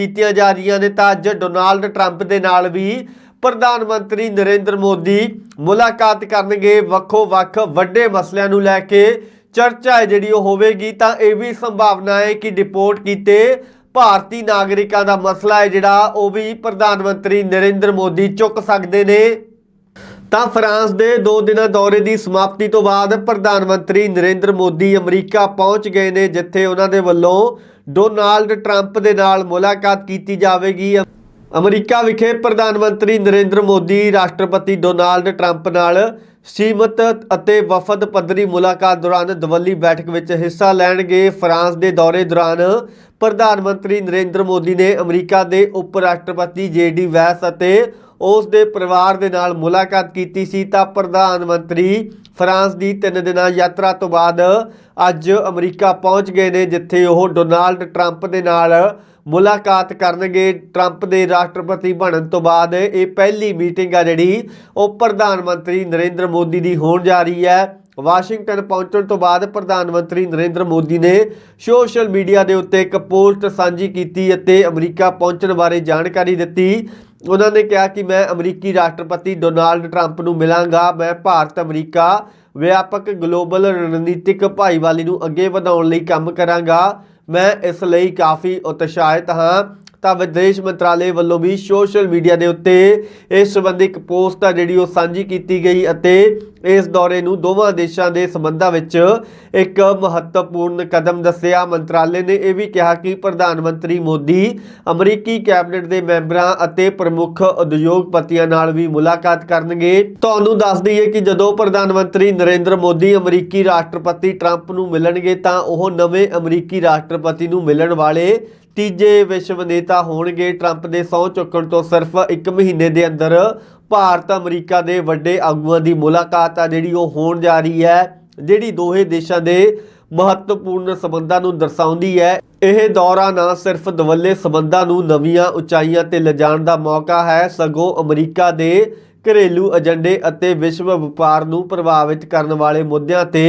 ਕੀਤੀਆਂ ਜਾ ਰਹੀਆਂ ਨੇ ਤਾਂ ਅੱਜ ਡੋਨਾਲਡ ਟਰੰਪ ਦੇ ਨਾਲ ਵੀ ਪ੍ਰਧਾਨ ਮੰਤਰੀ ਨਰਿੰਦਰ ਮੋਦੀ ਮੁਲਾਕਾਤ ਕਰਨਗੇ, ਵੱਖੋ ਵੱਖ ਵੱਡੇ ਮਸਲਿਆਂ ਨੂੰ ਲੈ ਕੇ ਚਰਚਾ ਹੈ ਜਿਹੜੀ ਉਹ ਹੋਵੇਗੀ, ਤਾਂ ਇਹ ਵੀ ਸੰਭਾਵਨਾ ਹੈ ਕਿ ਡਿਪੋਰਟ ਕੀਤੇ ਭਾਰਤੀ ਨਾਗਰਿਕਾਂ ਦਾ ਮਸਲਾ ਹੈ ਜਿਹੜਾ ਉਹ ਵੀ ਪ੍ਰਧਾਨ ਮੰਤਰੀ ਨਰਿੰਦਰ ਮੋਦੀ ਚੁੱਕ ਸਕਦੇ ਨੇ। ਤਾਂ ਫਰਾਂਸ ਦੇ 2 ਦਿਨਾਂ ਦੌਰੇ ਦੀ ਸਮਾਪਤੀ ਤੋਂ ਬਾਅਦ ਪ੍ਰਧਾਨ ਮੰਤਰੀ ਨਰਿੰਦਰ ਮੋਦੀ ਅਮਰੀਕਾ ਪਹੁੰਚ ਗਏ ਨੇ, ਜਿੱਥੇ ਉਹਨਾਂ ਦੇ ਵੱਲੋਂ ਡੋਨਾਲਡ ਟਰੰਪ ਦੇ ਨਾਲ ਮੁਲਾਕਾਤ ਕੀਤੀ ਜਾਵੇਗੀ। ਅਮਰੀਕਾ ਵਿਖੇ ਪ੍ਰਧਾਨ ਮੰਤਰੀ ਨਰਿੰਦਰ ਮੋਦੀ, ਰਾਸ਼ਟਰਪਤੀ ਡੋਨਾਲਡ ਟਰੰਪ ਨਾਲ ਸੀਮਤ ਅਤੇ ਵਫਦ ਪੱਧਰੀ ਮੁਲਾਕਾਤ ਦੌਰਾਨ ਦਵੱਲੀ ਬੈਠਕ ਵਿੱਚ ਹਿੱਸਾ ਲੈਣਗੇ। ਫਰਾਂਸ ਦੇ ਦੌਰੇ ਦੌਰਾਨ ਪ੍ਰਧਾਨ ਮੰਤਰੀ ਨਰਿੰਦਰ ਮੋਦੀ ਨੇ ਅਮਰੀਕਾ ਦੇ ਉਪ ਰਾਸ਼ਟਰਪਤੀ ਜੇਡੀ ਵੈਸ ਅਤੇ ਉਸ ਦੇ ਪਰਿਵਾਰ ਦੇ ਨਾਲ ਮੁਲਾਕਾਤ ਕੀਤੀ ਸੀ ਤਾਂ ਪ੍ਰਧਾਨ ਮੰਤਰੀ ਫਰਾਂਸ ਦੀ 3 ਦਿਨਾਂ ਯਾਤਰਾ ਤੋਂ ਬਾਅਦ ਅੱਜ ਅਮਰੀਕਾ ਪਹੁੰਚ ਗਏ ਨੇ, ਜਿੱਥੇ ਉਹ ਡੋਨਾਲਡ ਟਰੰਪ ਦੇ ਨਾਲ ਮੁਲਾਕਾਤ ਕਰਨਗੇ। ਟਰੰਪ ਦੇ ਰਾਸ਼ਟਰਪਤੀ ਬਣਨ ਤੋਂ ਬਾਅਦ ਇਹ ਪਹਿਲੀ ਮੀਟਿੰਗ ਆ ਜਿਹੜੀ ਉਹ ਪ੍ਰਧਾਨ ਮੰਤਰੀ ਨਰਿੰਦਰ ਮੋਦੀ ਦੀ ਹੋਣ ਜਾ ਰਹੀ ਹੈ। ਵਾਸ਼ਿੰਗਟਨ ਪਹੁੰਚਣ ਤੋਂ ਬਾਅਦ ਪ੍ਰਧਾਨ ਮੰਤਰੀ ਨਰਿੰਦਰ ਮੋਦੀ ਨੇ ਸੋਸ਼ਲ ਮੀਡੀਆ ਦੇ ਉੱਤੇ ਇੱਕ ਪੋਸਟ ਸਾਂਝੀ ਕੀਤੀ ਅਤੇ ਅਮਰੀਕਾ ਪਹੁੰਚਣ ਬਾਰੇ ਜਾਣਕਾਰੀ ਦਿੱਤੀ। ਉਹਨਾਂ ਨੇ ਕਿਹਾ ਕਿ ਮੈਂ ਅਮਰੀਕੀ ਰਾਸ਼ਟਰਪਤੀ ਡੋਨਾਲਡ ਟਰੰਪ ਨੂੰ ਮਿਲਾਂਗਾ। ਮੈਂ ਭਾਰਤ, ਅਮਰੀਕਾ ਵਿਆਪਕ ਗਲੋਬਲ ਰਣਨੀਤਿਕ ਭਾਈਵਾਲੀ ਨੂੰ ਅੱਗੇ ਵਧਾਉਣ ਲਈ ਕੰਮ ਕਰਾਂਗਾ। ਮੈਂ ਇਸ ਲਈ ਕਾਫੀ ਉਤਸ਼ਾਹਿਤ ਹਾਂ। ਤਾਂ ਵਿਦੇਸ਼ ਮੰਤਰਾਲੇ ਵੱਲੋਂ ਵੀ ਸੋਸ਼ਲ ਮੀਡੀਆ ਦੇ ਉੱਤੇ ਇਸ ਸੰਬੰਧੀ ਇੱਕ ਪੋਸਟ ਆ ਜਿਹੜੀ ਉਹ ਸਾਂਝੀ ਕੀਤੀ ਗਈ ਅਤੇ ਇਸ ਦੌਰੇ ਨੂੰ ਦੋਵਾਂ ਦੇਸ਼ਾਂ ਦੇ ਸੰਬੰਧਾਂ ਵਿੱਚ ਇੱਕ ਮਹੱਤਵਪੂਰਨ ਕਦਮ ਦੱਸਿਆ। ਮੰਤਰਾਲੇ ਨੇ ਇਹ ਵੀ ਕਿਹਾ ਕਿ ਪ੍ਰਧਾਨ ਮੰਤਰੀ ਮੋਦੀ ਅਮਰੀਕੀ ਕੈਬਨਿਟ ਦੇ ਮੈਂਬਰਾਂ ਅਤੇ ਪ੍ਰਮੁੱਖ ਉਦਯੋਗਪਤੀਆਂ ਨਾਲ ਵੀ ਮੁਲਾਕਾਤ ਕਰਨਗੇ। ਤੁਹਾਨੂੰ ਦੱਸ ਦਈਏ ਕਿ ਜਦੋਂ ਪ੍ਰਧਾਨ ਮੰਤਰੀ ਨਰਿੰਦਰ ਮੋਦੀ ਅਮਰੀਕੀ ਰਾਸ਼ਟਰਪਤੀ ਟਰੰਪ ਨੂੰ ਮਿਲਣਗੇ ਤਾਂ ਉਹ ਨਵੇਂ ਅਮਰੀਕੀ ਰਾਸ਼ਟਰਪਤੀ ਨੂੰ ਮਿਲਣ ਵਾਲੇ ਤੀਜੇ ਵਿਸ਼ਵ ਨੇਤਾ ਹੋਣਗੇ ਟਰੰਪ ਦੇ ਸਹੁੰ ਚੁੱਕਣ ਤੋਂ ਸਿਰਫ 1 ਮਹੀਨੇ ਦੇ ਅੰਦਰ ਭਾਰਤ ਅਮਰੀਕਾ ਦੇ ਵੱਡੇ ਆਗੂਆਂ ਦੀ ਮੁਲਾਕਾਤ ਆ, ਜਿਹੜੀ ਉਹ ਹੋਣ ਜਾ ਰਹੀ ਹੈ, ਜਿਹੜੀ ਦੋਹੇ ਦੇਸ਼ਾਂ ਦੇ ਮਹੱਤਵਪੂਰਨ ਸਬੰਧਾਂ ਨੂੰ ਦਰਸਾਉਂਦੀ ਹੈ। ਇਹ ਦੌਰਾ ਨਾ ਸਿਰਫ ਦਵੱਲੇ ਸਬੰਧਾਂ ਨੂੰ ਨਵੀਆਂ ਉਚਾਈਆਂ ਤੇ ਲਿਜਾਣ ਦਾ ਮੌਕਾ ਹੈ, ਸਗੋਂ ਅਮਰੀਕਾ ਦੇ ਘਰੇਲੂ ਏਜੰਡੇ ਅਤੇ ਵਿਸ਼ਵ ਵਪਾਰ ਨੂੰ ਪ੍ਰਭਾਵਿਤ ਕਰਨ ਵਾਲੇ ਮੁੱਦਿਆਂ ਤੇ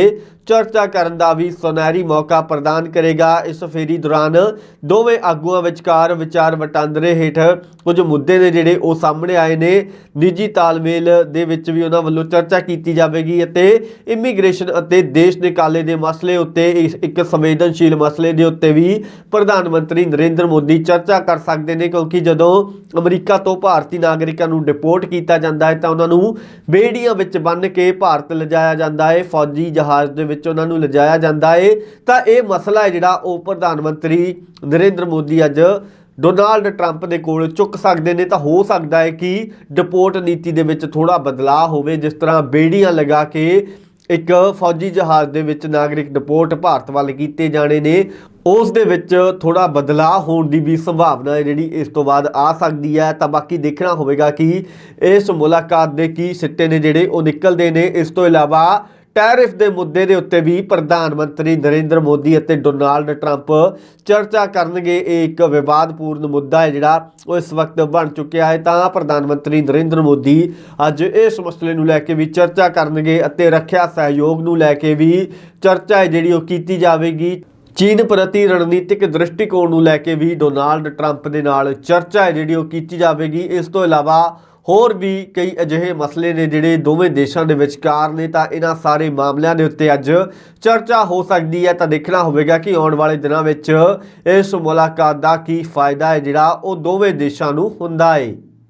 ਚਰਚਾ ਕਰਨ ਦਾ ਵੀ ਸੁਨਹਿਰੀ ਮੌਕਾ ਪ੍ਰਦਾਨ ਕਰੇਗਾ। ਇਸ ਫੇਰੀ ਦੌਰਾਨ ਦੋਵੇਂ ਆਗੂਆਂ ਵਿਚਕਾਰ ਵਿਚਾਰ ਵਟਾਂਦਰੇ ਹੇਠ ਕੁਝ ਮੁੱਦੇ ਨੇ ਜਿਹੜੇ ਉਹ ਸਾਹਮਣੇ ਆਏ ਨੇ। ਨਿੱਜੀ ਤਾਲਮੇਲ ਦੇ ਵਿੱਚ ਵੀ ਉਹਨਾਂ ਵੱਲੋਂ ਚਰਚਾ ਕੀਤੀ ਜਾਵੇਗੀ ਅਤੇ ਇਮੀਗ੍ਰੇਸ਼ਨ ਅਤੇ ਦੇਸ਼ ਨਿਕਾਲੇ ਦੇ ਮਸਲੇ ਉੱਤੇ ਇਸ ਇੱਕ ਸੰਵੇਦਨਸ਼ੀਲ ਮਸਲੇ ਦੇ ਉੱਤੇ ਵੀ ਪ੍ਰਧਾਨ ਮੰਤਰੀ ਨਰਿੰਦਰ ਮੋਦੀ ਚਰਚਾ ਕਰ ਸਕਦੇ ਨੇ ਕਿਉਂਕਿ ਜਦੋਂ ਅਮਰੀਕਾ ਤੋਂ ਭਾਰਤੀ ਨਾਗਰਿਕਾਂ ਨੂੰ ਡਿਪੋਰਟ ਕੀਤਾ ਜਾਂਦਾ ਹੈ ਤਾਂ ਉਹਨਾਂ ਨੂੰ ਬੇੜੀਆਂ ਵਿੱਚ ਬੰਨ੍ਹ ਕੇ ਭਾਰਤ ਲਿਜਾਇਆ ਜਾਂਦਾ ਹੈ। ਫੌਜੀ ਜਹਾਜ਼ ਦੇ ਵਿੱਚ ਉਹਨਾਂ ਨੂੰ ਲਿਜਾਇਆ ਜਾਂਦਾ ਹੈ ਤਾਂ ਇਹ ਮਸਲਾ ਹੈ ਜਿਹੜਾ ਉਹ ਪ੍ਰਧਾਨ ਮੰਤਰੀ ਨਰਿੰਦਰ ਮੋਦੀ ਅੱਜ ਡੋਨਾਲਡ ਟਰੰਪ ਦੇ ਕੋਲ ਚੁੱਕ ਸਕਦੇ ਨੇ। ਤਾਂ ਹੋ ਸਕਦਾ ਹੈ ਕਿ ਡਿਪੋਰਟ ਨੀਤੀ ਦੇ ਵਿੱਚ ਥੋੜਾ ਬਦਲਾਅ ਹੋਵੇ, ਜਿਸ ਤਰ੍ਹਾਂ ਬੇੜੀਆਂ ਲਗਾ ਕੇ ਇੱਕ ਫੌਜੀ ਜਹਾਜ਼ ਦੇ ਵਿੱਚ ਨਾਗਰਿਕ ਡਿਪੋਰਟ ਭਾਰਤ ਵੱਲ ਕੀਤੇ ਜਾਣੇ ਨੇ। ਉਸ ਦੇ ਵਿੱਚ ਥੋੜਾ ਬਦਲਾਅ ਹੋਣ ਦੀ ਵੀ ਸੰਭਾਵਨਾ ਹੈ, ਜਿਹੜੀ ਇਸ ਤੋਂ ਬਾਅਦ ਆ ਸਕਦੀ ਹੈ। ਤਾਂ ਬਾਕੀ ਦੇਖਣਾ ਹੋਵੇਗਾ ਕਿ ਇਸ ਮੁਲਾਕਾਤ ਦੇ ਕੀ ਸਿੱਟੇ ਨੇ, ਜਿਹੜੇ ਉਹ ਨਿਕਲਦੇ ਨੇ। ਇਸ ਤੋਂ ਇਲਾਵਾ ਟੈਰਿਫ ਦੇ ਮੁੱਦੇ ਦੇ ਉੱਤੇ ਵੀ ਪ੍ਰਧਾਨ ਮੰਤਰੀ ਨਰਿੰਦਰ ਮੋਦੀ ਅਤੇ ਡੋਨਾਲਡ ਟਰੰਪ ਚਰਚਾ ਕਰਨਗੇ। ਇਹ ਇੱਕ ਵਿਵਾਦਪੂਰਨ ਮੁੱਦਾ ਹੈ ਜਿਹੜਾ ਉਹ ਇਸ ਵਕਤ ਬਣ ਚੁੱਕਿਆ ਹੈ। ਤਾਂ ਪ੍ਰਧਾਨ ਮੰਤਰੀ ਨਰਿੰਦਰ ਮੋਦੀ ਅੱਜ ਇਸ ਮਸਲੇ ਨੂੰ ਲੈ ਕੇ ਵੀ ਚਰਚਾ ਕਰਨਗੇ ਅਤੇ ਰੱਖਿਆ ਸਹਿਯੋਗ ਨੂੰ ਲੈ ਕੇ ਵੀ ਚਰਚਾ ਹੈ ਜਿਹੜੀ ਉਹ ਕੀਤੀ ਜਾਵੇਗੀ। ਚੀਨ ਪ੍ਰਤੀ ਰਣਨੀਤਿਕ ਦ੍ਰਿਸ਼ਟੀਕੋਣ ਨੂੰ ਲੈ ਕੇ ਵੀ ਡੋਨਾਲਡ ਟਰੰਪ ਦੇ ਨਾਲ ਚਰਚਾ ਹੈ ਜਿਹੜੀ ਉਹ ਕੀਤੀ ਜਾਵੇਗੀ। ਇਸ ਤੋਂ ਇਲਾਵਾ ਹੋਰ ਵੀ ਕਈ ਅਜਿਹੇ ਮਸਲੇ ਨੇ ਜਿਹੜੇ ਦੋਵੇਂ ਦੇਸ਼ਾਂ ਦੇ ਵਿਚਕਾਰ ਨੇ, ਤਾਂ ਇਹਨਾਂ ਸਾਰੇ ਮਾਮਲਿਆਂ ਦੇ ਉੱਤੇ ਅੱਜ ਚਰਚਾ ਹੋ ਸਕਦੀ ਹੈ। ਤਾਂ ਦੇਖਣਾ ਹੋਵੇਗਾ ਕਿ ਆਉਣ ਵਾਲੇ ਦਿਨਾਂ ਵਿੱਚ ਇਸ ਮੁਲਾਕਾਤ ਦਾ ਕੀ ਫਾਇਦਾ ਹੈ ਜਿਹੜਾ ਉਹ ਦੋਵੇਂ ਦੇਸ਼ਾਂ ਨੂੰ ਹੁੰਦਾ ਹੈ।